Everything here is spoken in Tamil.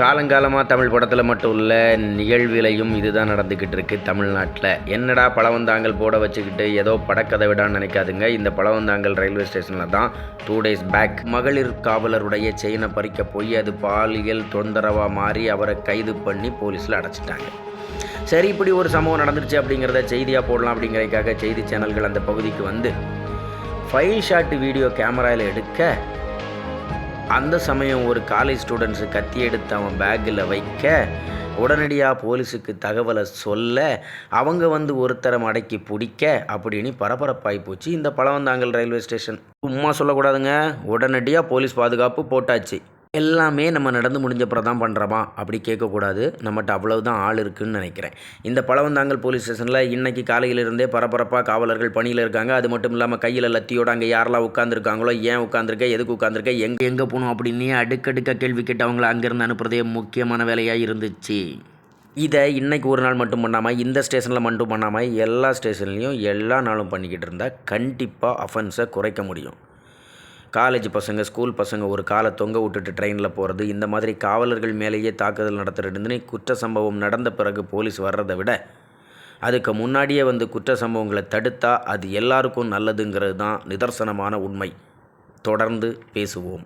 காலங்காலமாக தமிழ் படத்தில் மட்டும் உள்ள நிகழ்விலையும் இதுதான் நடந்துக்கிட்டு இருக்கு தமிழ்நாட்டில். என்னடா பழவந்தாங்கல் போட வச்சுக்கிட்டு ஏதோ படக்கதை விடான்னு நினைக்காதுங்க. இந்த பழவந்தாங்கல் ரயில்வே ஸ்டேஷனில் தான் டூ டேஸ் பேக் மகளிர் காவலருடைய செயினை பறிக்க போய் அது பாலியல் தொந்தரவாக மாறி அவரை கைது பண்ணி போலீஸில் அடைச்சிட்டாங்க. சரி இப்படி ஒரு சம்பவம் நடந்துருச்சு அப்படிங்கிறத செய்தியாக போடலாம் அப்படிங்கிறதுக்காக செய்தி சேனல்கள் அந்த பகுதிக்கு வந்து ஃபைல் ஷாட் வீடியோ கேமராவில் எடுக்க அந்த சமயம் ஒரு காலேஜ் ஸ்டூடெண்ட்ஸு கத்தி எடுத்து அவன் பேக்கில் வைக்க உடனடியாக போலீஸுக்கு தகவலை சொல்ல அவங்க வந்து ஒருத்தரை மடக்கி பிடிக்க அப்படின்னு பரபரப்பாகி போச்சு இந்த பழவந்தாங்கல் ரயில்வே ஸ்டேஷன் சும்மா சொல்லக்கூடாதுங்க. உடனடியாக போலீஸ் பாதுகாப்பு போட்டாச்சு. எல்லாமே நம்ம நடந்து முடிஞ்சப்புறம் தான் பண்ணுறோமா அப்படி கேட்கக்கூடாது. நம்மகிட்ட அவ்வளவு தான் ஆள் இருக்குன்னு நினைக்கிறேன். இந்த பழவந்தாங்கல் போலீஸ் ஸ்டேஷனில் இன்னைக்கு காலையிலிருந்தே பரபரப்பாக காவலர்கள் பணியில் இருக்காங்க. அது மட்டும் இல்லாமல் கையில் லத்தியோட அங்கே யாரெல்லாம் உட்காந்துருக்காங்களோ ஏன் உட்காந்துருக்க எதுக்கு உட்காந்துருக்க எங்கே எங்கே போகணும் அப்படின்னு அடுக்கடுக்க கேள்வி கேட்டு அவங்கள அங்கேருந்து அனுப்புறதே முக்கியமான வேலையாக இருந்துச்சு. இதை இன்னைக்கு ஒரு நாள் மட்டும் பண்ணாமல் இந்த ஸ்டேஷனில் மட்டும் பண்ணாமல் எல்லா ஸ்டேஷன்லேயும் எல்லா நாளும் பண்ணிக்கிட்டு இருந்தால் கண்டிப்பாக அஃபென்ஸை குறைக்க முடியும். காலேஜ் பசங்க ஸ்கூல் பசங்க ஒரு காலை தொங்க விட்டுட்டு ட்ரெயினில் போகிறது இந்த மாதிரி காவலர்கள் மேலேயே தாக்குதல் நடத்துறதுன்னு குற்ற சம்பவம் நடந்த பிறகு போலீஸ் வர்றதை விட அதுக்கு முன்னாடியே வந்து குற்ற சம்பவங்களை தடுத்தா அது எல்லாருக்கும் நல்லதுங்கிறது தான் நிதர்சனமான உண்மை. தொடர்ந்து பேசுவோம்.